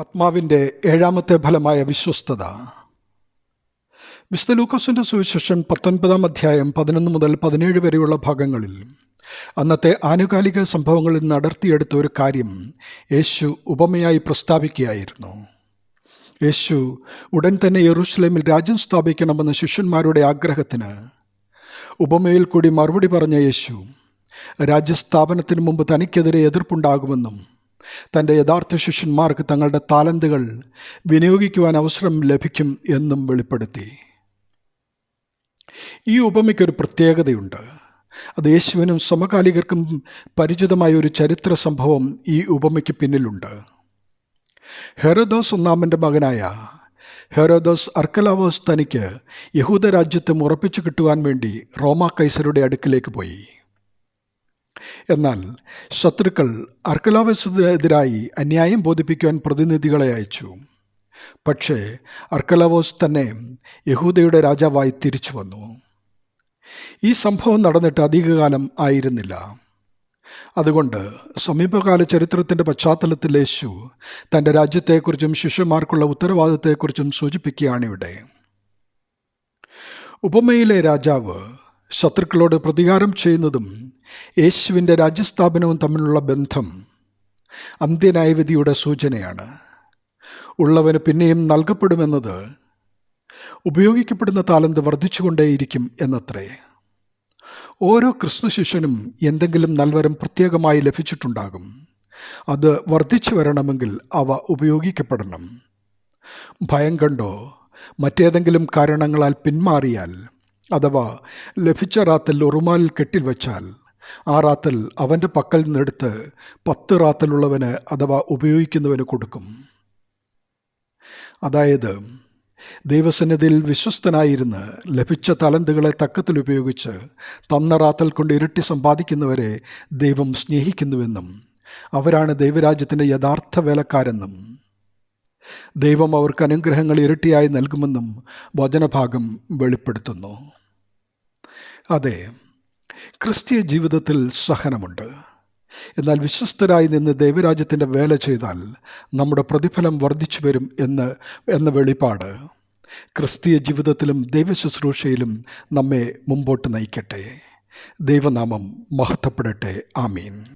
ആത്മാവിന്റെ ഏഴാമത്തെ ഫലമായ വിശ്വസ്തത. വിശുദ്ധ ലൂക്കോസിന്റെ സുവിശേഷം പത്തൊൻപതാം അധ്യായം പതിനൊന്ന് മുതൽ പതിനേഴ് വരെയുള്ള ഭാഗങ്ങളിൽ അന്നത്തെ ആനുകാലിക സംഭവങ്ങളിൽ നടത്തിയെടുത്ത ഒരു കാര്യം യേശു ഉപമയായി പ്രസ്താവിക്കുകയായിരുന്നു. യേശു ഉടൻ തന്നെ യെറൂഷലേമിൽ രാജ്യം സ്ഥാപിക്കണമെന്ന ശിഷ്യന്മാരുടെ ആഗ്രഹത്തിന് ഉപമയിൽ കൂടി മറുപടി പറഞ്ഞ യേശു രാജ്യസ്ഥാപനത്തിന് മുമ്പ് തനിക്കെതിരെ എതിർപ്പുണ്ടാകുമെന്നും തന്റെ യഥാർത്ഥ ശിഷ്യന്മാർക്ക് തങ്ങളുടെ താലന്തുകൾ വിനിയോഗിക്കുവാൻ അവസരം ലഭിക്കും എന്നും വെളിപ്പെടുത്തി. ഈ ഉപമയ്ക്കൊരു പ്രത്യേകതയുണ്ട്. അത് യേശുവിനും സമകാലികർക്കും പരിചിതമായ ഒരു ചരിത്ര സംഭവം ഈ ഉപമയ്ക്ക് പിന്നിലുണ്ട്. ഹെറോദോസ് ഒന്നാമന്റെ മകനായ ഹെറോദോസ് അർക്കലാവോസ് തനിക്ക് യഹൂദ രാജ്യത്തെ ഉറപ്പിച്ചു കിട്ടുവാൻ വേണ്ടി റോമാ കൈസരുടെ അടുക്കിലേക്ക് പോയി. എന്നാൽ ശത്രുക്കൾ അർക്കലാവോസിനെതിരായി അന്യായം ബോധിപ്പിക്കുവാൻ പ്രതിനിധികളെ അയച്ചു. പക്ഷേ അർക്കലാവോസ് തന്നെ യഹൂദയുടെ രാജാവായി തിരിച്ചു വന്നു. ഈ സംഭവം നടന്നിട്ട് അധികകാലം ആയിരുന്നില്ല. അതുകൊണ്ട് സമീപകാല ചരിത്രത്തിന്റെ പശ്ചാത്തലത്തിൽ യേശു തന്റെ രാജ്യത്തെക്കുറിച്ചും ശിഷ്യന്മാർക്കുള്ള ഉത്തരവാദിത്തത്തെക്കുറിച്ചും സൂചിപ്പിക്കുകയാണിവിടെ ഉപമയിലെ രാജാവ് ശത്രുക്കളോട് പ്രതികാരം ചെയ്യുന്നതും യേശുവിന്റെ രാജ്യസ്ഥാപനവും തമ്മിലുള്ള ബന്ധം അന്ത്യന്യായവിധിയുടെ സൂചനയാണ്. ഉള്ളവന് പിന്നെയും നൽകപ്പെടുമെന്നത് ഉപയോഗിക്കപ്പെടുന്ന താലന്ത് വർദ്ധിച്ചുകൊണ്ടേയിരിക്കും എന്നത്രേ. ഓരോ ക്രിസ്തു ശിഷ്യനും എന്തെങ്കിലും നൽവരം പ്രത്യേകമായി ലഭിച്ചിട്ടുണ്ടാകും. അത് വർദ്ധിച്ചു വരണമെങ്കിൽ അവ ഉപയോഗിക്കപ്പെടണം. ഭയം കണ്ടോ? മറ്റേതെങ്കിലും കാരണങ്ങളാൽ പിന്മാറിയാൽ അഥവാ ലഭിച്ച റാത്തൽ ഉറുമാലിൽ കെട്ടിൽ വെച്ചാൽ ആ റാത്തൽ അവന്റെ പക്കൽ നിന്നെടുത്ത് പത്ത് റാത്തലുള്ളവന് അഥവാ ഉപയോഗിക്കുന്നവന് കൊടുക്കും. അതായത് ദൈവസന്നിധിയിൽ വിശ്വസ്തനായിരുന്ന് ലഭിച്ച തലന്തുകളെ തക്കത്തിൽ ഉപയോഗിച്ച് തന്ന റാത്തൽ കൊണ്ട് ഇരട്ടി സമ്പാദിക്കുന്നവരെ ദൈവം സ്നേഹിക്കുന്നുവെന്നും അവരാണ് ദൈവരാജ്യത്തിന്റെ യഥാർത്ഥ വേലക്കാരെന്നും ദൈവം അവർക്ക് അനുഗ്രഹങ്ങൾ ഇരട്ടിയായി നൽകുമെന്നും വചനഭാഗം വെളിപ്പെടുത്തുന്നു. അതെ ക്രിസ്തീയ ജീവിതത്തിൽ സഹനമുണ്ട്. എന്നാൽ വിശ്വസ്തരായി നിന്ന് ദൈവരാജ്യത്തിന്റെ വേല ചെയ്താൽ നമ്മുടെ പ്രതിഫലം വർദ്ധിച്ചു വരും എന്ന് എന്ന വെളിപ്പാട് ക്രിസ്തീയ ജീവിതത്തിലും ദൈവശുശ്രൂഷയിലും നമ്മെ മുമ്പോട്ട് നയിക്കട്ടെ. ദൈവനാമം മഹത്വപ്പെടട്ടെ. ആമീൻ.